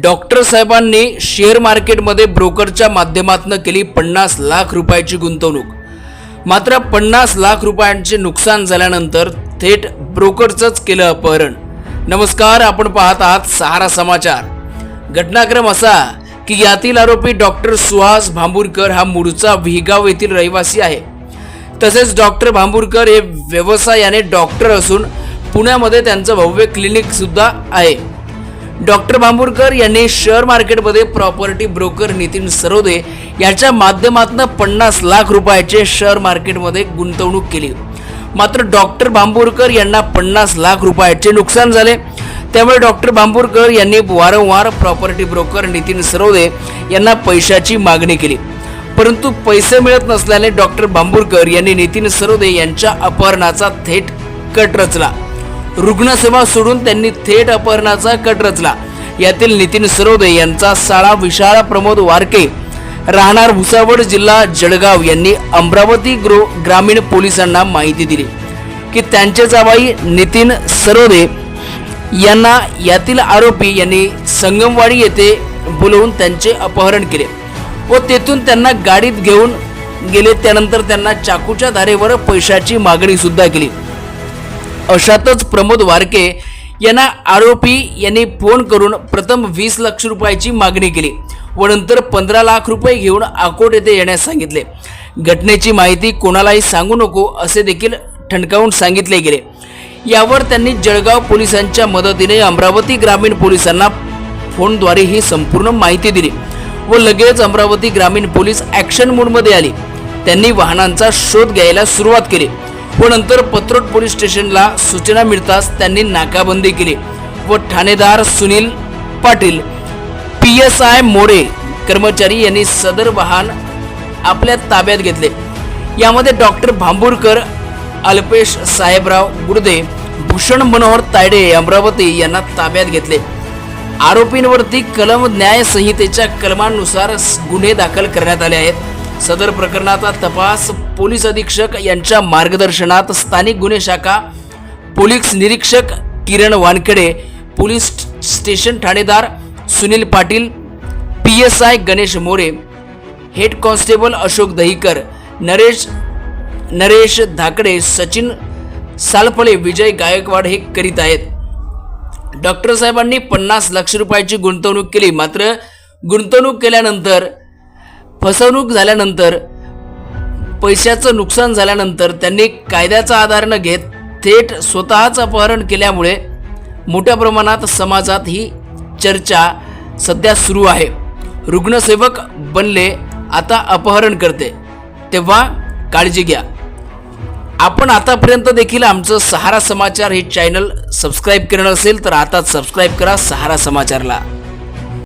Doctor साहेबांनी share मार्केटमध्ये ब्रोकरच्या माध्यमातून केली पन्नास लाख रुपयाची गुंतवणूक. मात्र पन्नास लाख रुपयांचे नुकसान झाल्यानंतर थेट ब्रोकरचंच केलं अपहरण. नमस्कार आपण पाहत आहात सहारा समाचार. घटनाक्रम असा की यातील आरोपी डॉक्टर सुहास भांबूरकर हा मूळचा विहगाव येथील रहिवासी आहे. तसेच डॉक्टर भांबूरकर हे व्यवसायाने डॉक्टर असून पुण्यामध्ये त्यांचं भव्य क्लिनिक सुद्धा आहे. डॉक्टर बांबुरकर यांनी शेअर मार्केटमध्ये प्रॉपर्टी ब्रोकर नितीन सरोदे याच्या माध्यमातून पन्नास लाख रुपयाचे शेअर मार्केटमध्ये गुंतवणूक केली. मात्र डॉक्टर बांबुरकर यांना पन्नास लाख रुपयाचे नुकसान झाले. त्यामुळे डॉक्टर बांबुरकर यांनी वारंवार प्रॉपर्टी ब्रोकर नितीन सरोदे यांना पैशाची मागणी केली. परंतु पैसे मिळत नसल्याने डॉक्टर बांबुरकर यांनी नितीन सरोदे यांच्या अपहरणाचा थेट कट रचला. रुग्णसेवा सोडून त्यांनी थेट अपहरणाचा कट रचला. यातील नितीन सरोदे यांचा साळा विशाळा प्रमोद वारके राहणार भुसावळ जिल्हा जळगाव यांनी अमरावती गृह ग्रामीण पोलिसांना माहिती दिली. की त्यांचे जावाई नितीन सरोदे यांना यातील आरोपी यांनी संगमवाडी येथे बोलवून त्यांचे अपहरण केले व तेथून त्यांना गाडीत घेऊन गेले. त्यानंतर त्यांना चाकूच्या धारेवर पैशाची मागणी सुद्धा केली. अशातच प्रमोद वारके यांना आरोपी यांनी फोन करून प्रथम वीस लाख रुपयाची मागणी केली व नंतर पंधरा लाख रुपये घेऊन आकोट येथे येण्यास सांगितले. घटनेची माहिती कोणालाही सांगू नको असे देखील ठणकावून सांगितले गेले. यावर त्यांनी जळगाव पोलिसांच्या मदतीने अमरावती ग्रामीण पोलिसांना फोनद्वारे ही संपूर्ण माहिती दिली व लगेच अमरावती ग्रामीण पोलीस ॲक्शन मोडमध्ये आली. त्यांनी वाहनांचा शोध घ्यायला सुरुवात केली. व नंतर पत्रोट पोलीस स्टेशनला सूचना मिळताच त्यांनी नाकाबंदी केली व ठाणेदार Sunil Patil P S I More कर्मचारी यांनी सदर वाहन आपल्या ताब्यात घेतले. यामध्ये डॉक्टर भांबूरकर अल्पेश साहेबराव गुर्दे भूषण मनोहर तायडे अमरावती यांना ताब्यात घेतले. आरोपींवरती कलम न्यायसंहितेच्या कलमांनुसार गुन्हे दाखल करण्यात आले आहेत. सदर प्रकरणाचा तपास पोलीस अधीक्षक यांच्या मार्गदर्शनात स्थानिक गुन्हे शाखा पोलीस निरीक्षक Kiran Wankhede police station Thanedar Sunil Patil P S I Ganesh More head constable Ashok Dahikar Naresh Naresh Dhakade Sachin Salphale Vijay Gaikwad हे करीत आहेत. डॉक्टर साहेबांनी पन्नास लाख रुपयाची गुंतवणूक केली मात्र गुंतवणूक केल्यानंतर फसवणूक झाल्यानंतर पैशाचं नुकसान झाल्यानंतर त्यांनी कायद्याचा आधार न घेत थेट स्वतःच अपहरण केल्यामुळे मोठ्या प्रमाणात समाजात ही चर्चा सध्या सुरू आहे. रुग्णसेवक बनले आता अपहरण करते. तेव्हा काळजी घ्या. आपण आतापर्यंत देखील आमचं सहारा समाचार हे चॅनल सबस्क्राईब केलं नसेल तर आताच सबस्क्राईब करा सहारा समाचारला.